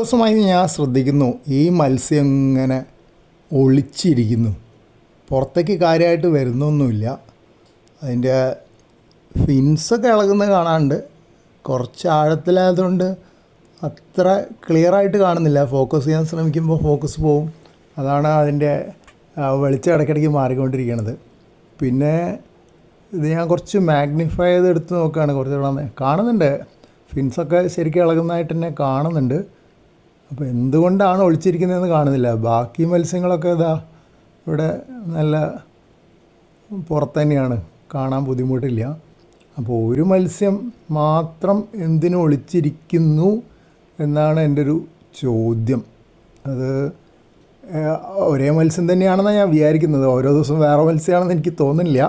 ദിവസമായി ഞാൻ ശ്രദ്ധിക്കുന്നു ഈ മത്സ്യം ഇങ്ങനെ ഒളിച്ചിരിക്കുന്നു. പുറത്തേക്ക് കാര്യമായിട്ട് വരുന്നൊന്നുമില്ല. അതിന്റെ ഫിൻസൊക്കെ ഇളകുന്ന കാണാണ്ട് കുറച്ച് ആഴത്തിലായതുകൊണ്ട് അത്ര ക്ലിയറായിട്ട് കാണുന്നില്ല. ഫോക്കസ് ചെയ്യാൻ ശ്രമിക്കുമ്പോൾ ഫോക്കസ് പോവും. അതാണ് അതിന്റെ വെളിച്ചം ഇടയ്ക്കിടയ്ക്ക് മാറിക്കൊണ്ടിരിക്കുന്നത് പിന്നെ ഇത് ഞാൻ കുറച്ച് മാഗ്നിഫൈ ചെയ്ത് എടുത്ത് നോക്കുകയാണ്. കുറച്ച് കാണുന്നുണ്ട്. ഫിൻസൊക്കെ ശരിക്കും ഇളകുന്നതായിട്ട് തന്നെ കാണുന്നുണ്ട്. അപ്പോൾ എന്തുകൊണ്ടാണ് ഒളിച്ചിരിക്കുന്നതെന്ന് കാണുന്നില്ല. ബാക്കി മത്സ്യങ്ങളൊക്കെ ഇതാ ഇവിടെ നല്ല പുറത്ത് തന്നെയാണ് കാണാൻ ബുദ്ധിമുട്ടില്ല. അപ്പോൾ ഒരു മത്സ്യം മാത്രം എന്തിനു ഒളിച്ചിരിക്കുന്നു എന്നാണ് എന്റെ ഒരു ചോദ്യം. അത് ഒരേ മത്സ്യം തന്നെയാണെന്നാണ് ഞാൻ വിചാരിക്കുന്നത്. ഓരോ ദിവസവും വേറെ മത്സ്യമാണെന്ന് എനിക്ക് തോന്നുന്നില്ല.